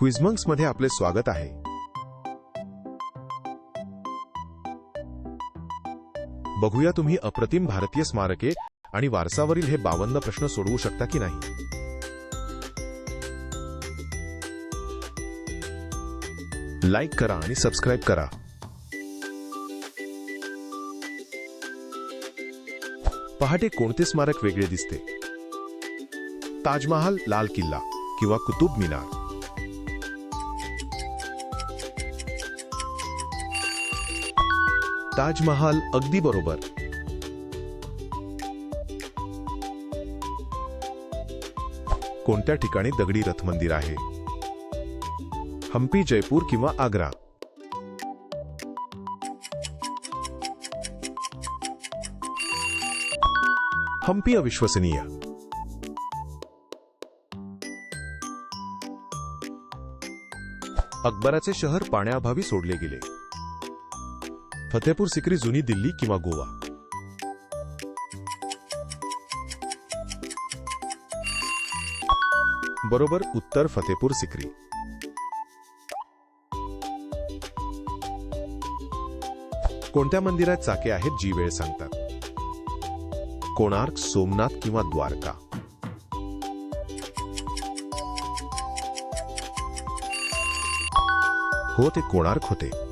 क्विझमंक्समध्ये आपले स्वागत आहे. बघूया तुम्ही अप्रतिम भारतीय स्मारके आणि वारसावरील हे बावन्न प्रश्न सोडवू शकता की नाही. लाईक करा आणि सबस्क्राईब करा. पहाटे कोणते स्मारक वेगळे दिसते? ताजमहाल लाल किल्ला किंवा कुतुब मिनार? ताजमहाल अगदी बरोबर. कोणत्या ठिकाणी दगडी रथ मंदिर आहे? हम्पी जयपूर किंवा आग्रा? हम्पी अविश्वसनीय. अकबराचे शहर पाण्याअभावी सोडले गेले. फतेपूर सिक्री जुनी दिल्ली किंवा गोवा. बरोबर उत्तर फतेपूर सिक्री. कोणत्या मंदिरात चाके आहेत जी वेळ सांगतात? कोणार्क सोमनाथ किंवा द्वारका? हो ते कोणार्क होते.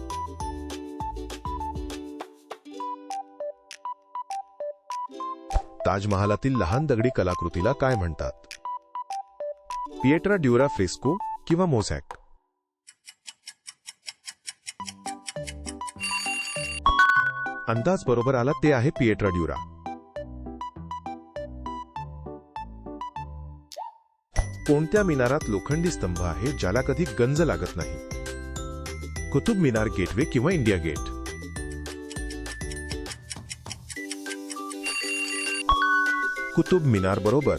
ताजमहालातील लहान दगडी कलाकृतीला काय म्हणतात? पिएट्रा ड्युरा फ्रेस्को किंवा मोझॅक? अंदाज बरोबर आला ते आहे पिएट्रा ड्युरा. कोणत्या मिनारात लोखंडी स्तंभ आहे ज्याला कधी गंज लागत नाही? कुतुब मिनार गेटवे किंवा इंडिया गेट? कुतुब मिनार बरोबर.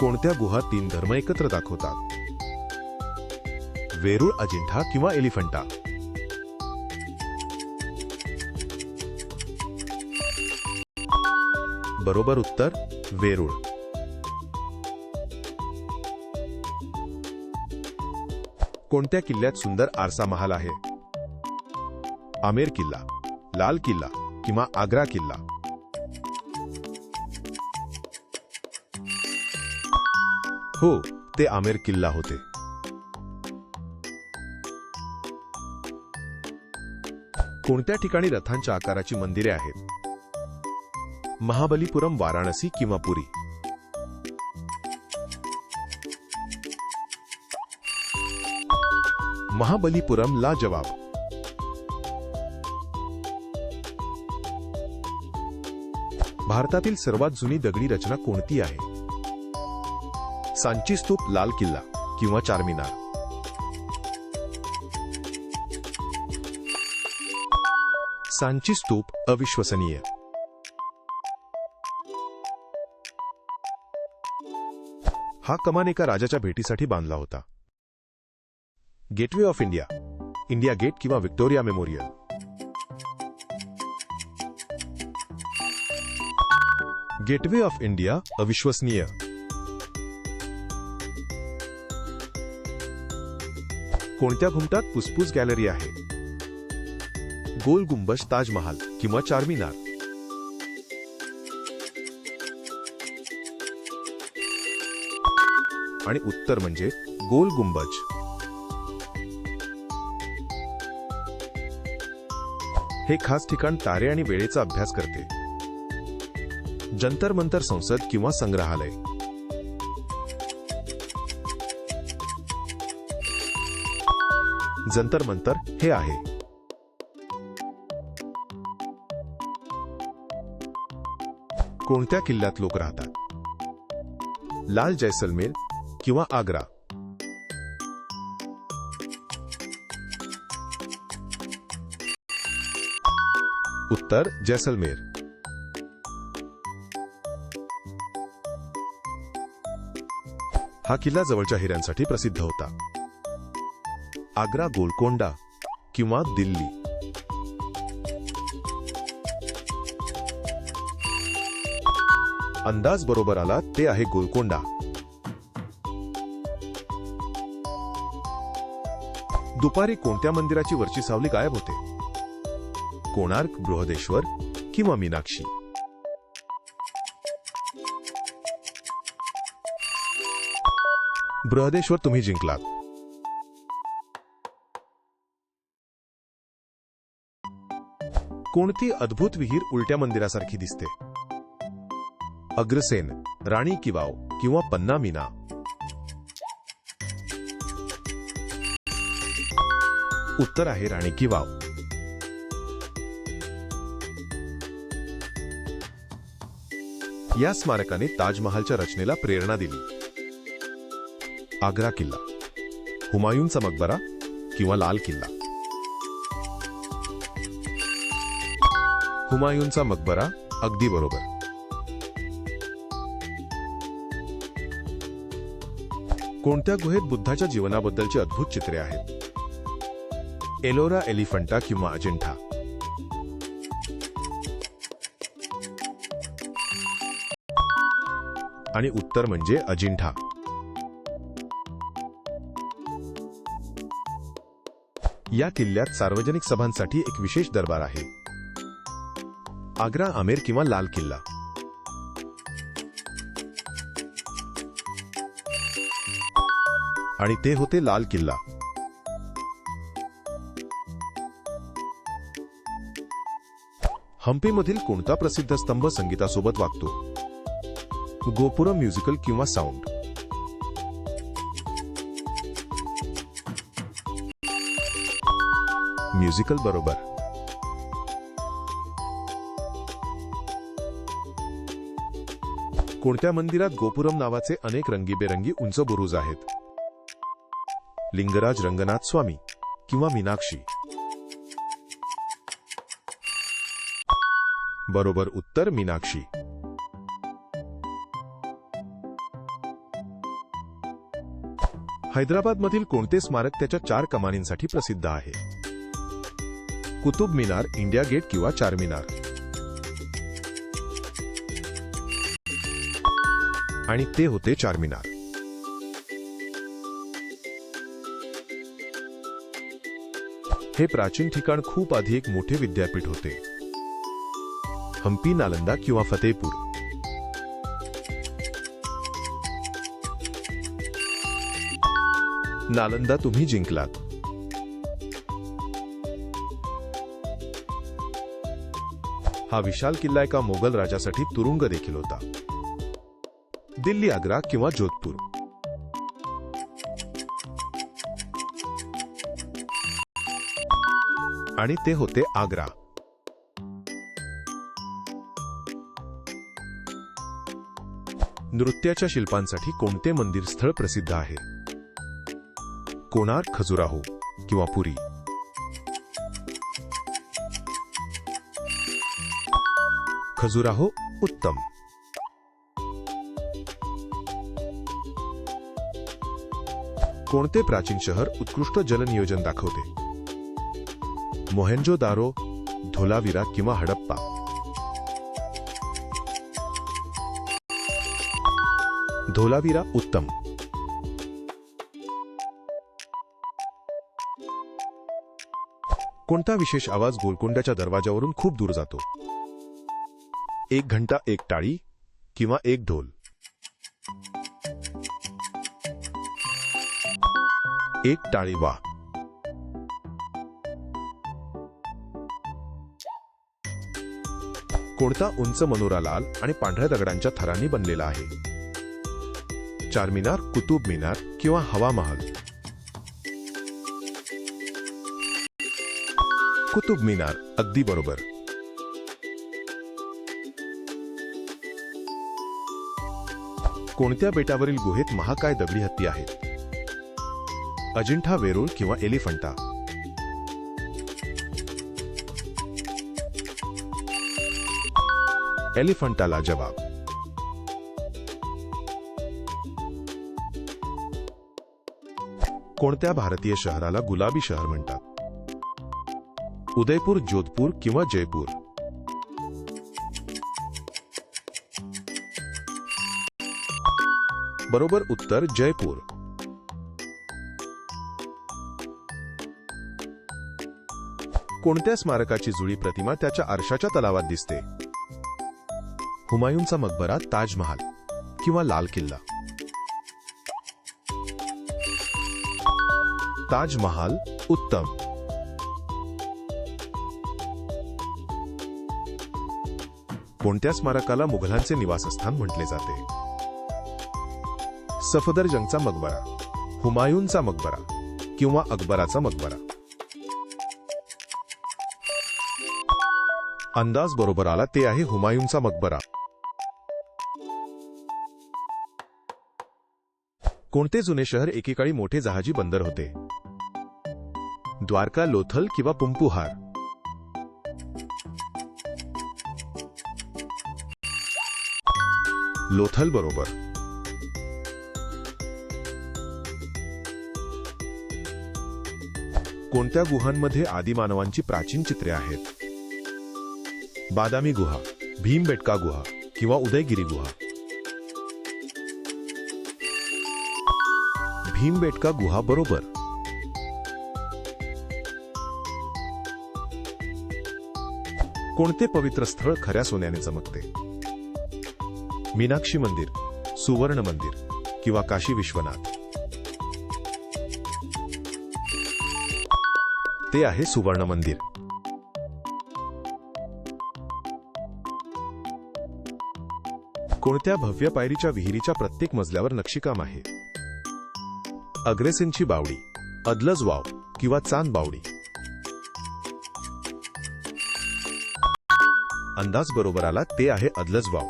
कोणत्या गुहा तीन धर्म एकत्र दाखवतात? वेरूळ अजिंठा किंवा एलिफंटा? बरोबर उत्तर वेरूळ. कोणत्या किल्ल्यात सुंदर आरसा महाल आहे? आमेर किल्ला लाल किल्ला किंवा आग्रा किल्ला. हो ते आमेर किल्ला होते. कोणत्या ठिकाणी रथांच्या आकाराची मंदिरे आहेत? महाबलीपुरम वाराणसी किंवा पुरी? महाबलीपुरम ला जवाब भारतातील सर्वात जुनी दगडी रचना कोणती आहे? सांची स्तूप लाल किल्ला किंवा चारमिनार? सांची स्तूप अविश्वसनीय. हा कमान एका राजाच्या भेटीसाठी बांधला होता. Gateway of India India gate किंवा Victoria memorial. Gateway of India अविश्वसनीय. कोणत्या घुमटात पुसपूस गॅलरी आहे? गोल गुंबज ताजमहाल किंवा चारमिनार? आणि उत्तर म्हणजे गोल गुंबज. हे खास ठिकाण तारे आणि वेळेचा अभ्यास करते. जंतर मंतर संसद किंवा संग्रहालय. जंतर मंतर हे आहे. कोणत्या किल्ल्यात लोक राहतात? लाल जैसलमेर किंवा आग्रा? उत्तर जैसलमेर. हा किल्ला जवळच्या हिऱ्यांसाठी प्रसिद्ध होता. आग्रा गोलकोंडा किंवा दिल्ली. अंदाज बरोबर आला ते आहे गोलकोंडा. दुपारी कोणत्या मंदिराची वरची सावली गायब होते? कोणार्क बृहदेश्वर किंवा मीनाक्षी? बृहदेश्वर तुम्ही जिंकलात. कोणती अद्भुत विहीर उलट्या मंदिरासारखी दिसते? अग्रसेन राणी किवाव किंवा पन्ना मीना? उत्तर आहे राणी किवाव या स्मारकाने ताजमहालच्या रचनेला प्रेरणा दिली. आग्रा किल्ला. हुमायूनचा मकबरा किंवा लाल किल्ला. हुमायूनचा मकबरा अगदी बरोबर. कोणत्या गुहेत बुद्धाच्या जीवनाबद्दलची अद्भुत चित्रे आहेत? एलोरा एलिफंटा किंवा अजिंठा. आणि उत्तर म्हणजे अजिंठा. या किल्ल्यात सार्वजनिक सभांसाठी एक विशेष दरबार आहे. आग्रा आमेर किंवा लाल किल्ला. आणि ते होते लाल किल्ला. हम्पीमधील कोणता प्रसिद्ध स्तंभ संगीतासोबत वागतो? गोपुरम म्युझिकल किंवा साऊंड? म्युझिकल बरोबर. कोणत्या मंदिरात गोपुरम नावाचे अनेक रंगीबेरंगी उंच बुरुज आहेत? लिंगराज रंगनाथ स्वामी किंवा मीनाक्षी? बरोबर उत्तर मीनाक्षी. हैदराबादमधील कोणते स्मारक त्याच्या चार कमानींसाठी प्रसिद्ध आहे? कुतुब मिनार इंडिया गेट किंवा चारमिनार आणि ते होते चारमिनार हे प्राचीन ठिकाण खूप आधी एक मोठे विद्यापीठ होते. हम्पी नालंदा किंवा फतेपूर नालंदा तुम्ही जिंकलात. हा विशाल किल्ला एका मोगल राजासाठी तुरुंग देखील होता. दिल्ली आग्रा किंवा जोधपूर. आणि ते होते आग्रा. नृत्याच्या शिल्पांसाठी कोणते मंदिर स्थळ प्रसिद्ध आहे? कोणार्क खजुराहो किंवा पुरी? खजुराहो उत्तम. कोणते प्राचीन शहर उत्कृष्ट जलनियोजन दाखवते? मोहेंजो दारो धोलाविरा किंवा हडप्पा. धोलाविरा उत्तम. कोणता विशेष आवाज गोलकोंड्याच्या दरवाजावरून खूप दूर जातो? एक घंटा एक टाळी किंवा एक ढोल. एक टाळी वा. कोणता उंच मनोरा लाल आणि पांढऱ्या दगडांच्या थरांनी बनलेला आहे? चारमिनार कुतुब मिनार किंवा हवा महाल? कुतुब मिनार अगदी बरोबर. कोणत्या बेटावरील गुहेत महाकाय दगडी हत्ती आहेत? अजिंठा वेरूळ किंवा एलिफंटा? एलिफंटाला जवाब कोणत्या भारतीय शहराला गुलाबी शहर म्हणतात? उदयपूर जोधपूर किंवा जयपूर? बरोबर उत्तर जयपूर. कोणत्या स्मारकाची जुळी प्रतिमा त्याच्या आरशाच्या तलावात दिसते? हुमायूनचा मकबरा ताजमहाल किंवा लाल किल्ला? ताजमहाल उत्तम. कोणत्या स्मारकाला मुघलांचे निवासस्थान म्हटले जाते? सफदरजंगचा मकबरा हुमायूनचा मकबरा किंवा अकबराचा मकबरा. अंदाज बरोबर आला ते आहे हुमायूनचा मकबरा. कोणते जुने शहर एकेकाळी मोठे जहाजी बंदर होते? द्वारका लोथल किंवा पुंपुहार? लोथल बरोबर. कोणत्या गुहांमध्ये आदिमानवांची प्राचीन चित्रे आहेत? बादामी गुहा भीमबेटका गुहा किंवा उदयगिरी गुहा. भीमबेटका गुहा बरोबर. कोणते पवित्र स्थळ खऱ्या सोन्याने चमकते? मीनाक्षी मंदिर सुवर्ण मंदिर किंवा काशी विश्वनाथ. ते आहे सुवर्ण मंदिर. कोणत्या भव्य पायरीच्या विहिरीच्या प्रत्येक मजल्यावर नक्षीकाम आहे? अग्रेसेनची बावडी अदलज वाव किंवा चांद बावडी. अंदाज बरोबर आला ते आहे अदलज वाव.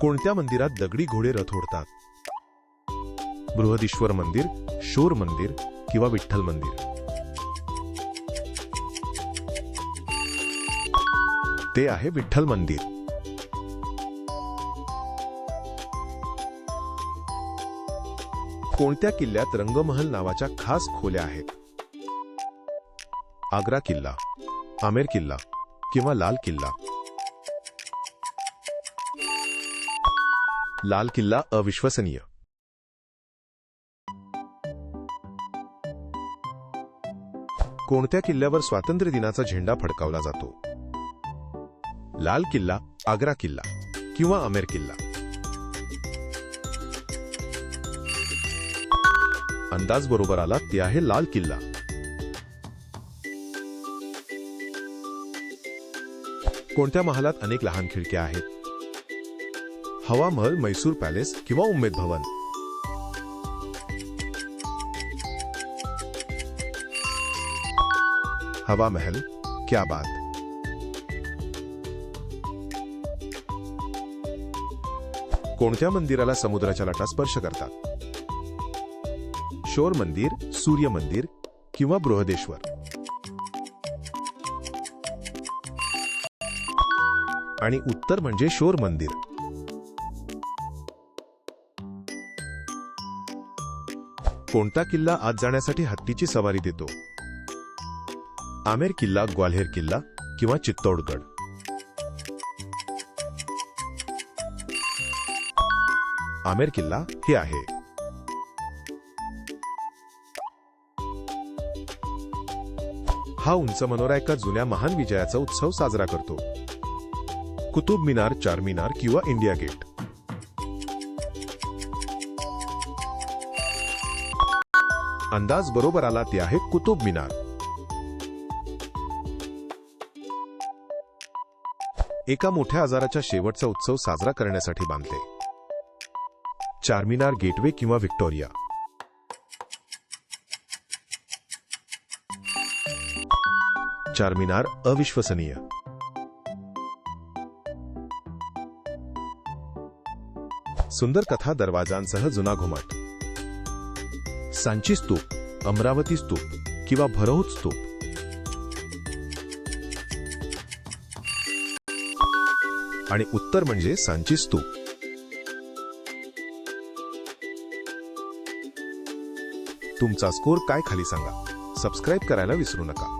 कोणत्या मंदिरात दगडी घोडे रथ ओढतात? बृहदीश्वर मंदिर शोर मंदिर किंवा विठ्ठल मंदिर. ते आहे विठ्ठल मंदिर. कोणत्या किल्ल्यात रंगमहल नावाच्या खास खोल्या आहेत? आग्रा किल्ला आमेर किल्ला किंवा लाल किल्ला? लाल किल्ला अविश्वसनीय. कोणत्या किल्ल्यावर स्वातंत्र्य दिनाचा झेंडा फडकावला जातो? लाल किल्ला आग्रा किल्ला किंवा अमेर किल्ला? अंदाज बरोबर आला ते आहे लाल किल्ला. कोणत्या महालात अनेक लहान खिडक्या आहेत? हवा महल मैसूर पॅलेस किंवा उमेद भवन? हवा महल क्या बात। कोणत्या मंदिराला समुद्राच्या लाटा स्पर्श करतात? शोर मंदिर सूर्य मंदिर किंवा बृहदेश्वर? आणि उत्तर म्हणजे शोर मंदिर. कोणता किल्ला आत जाण्यासाठी हत्तीची सवारी देतो? आमेर किल्ला ग्वाल्हेर किल्ला किंवा चित्तौडगड. आमेर किल्ला हे आहे. हा उंच मनोरा एका जुन्या महान विजयाचा उत्सव साजरा करतो. कुतुब मिनार चारमिनार किंवा इंडिया गेट. अंदाज बरोबर आला ते आहे कुतुब मिनार. एका मोठ्या आजाराच्या शेवटचा उत्सव साजरा करण्यासाठी बांधते. चारमिनार गेटवे किंवा व्हिक्टोरिया. चारमिनार अविश्वसनीय. सुंदर कथा दरवाजांसह जुना घुमट. सांची स्तूप अमरावती स्तूप किंवा भरहुत स्तूप. आणि उत्तर म्हणजे सांची स्तूप तुमचा स्कोर काय खाली सांगा. सबस्क्राईब करायला विसरू नका.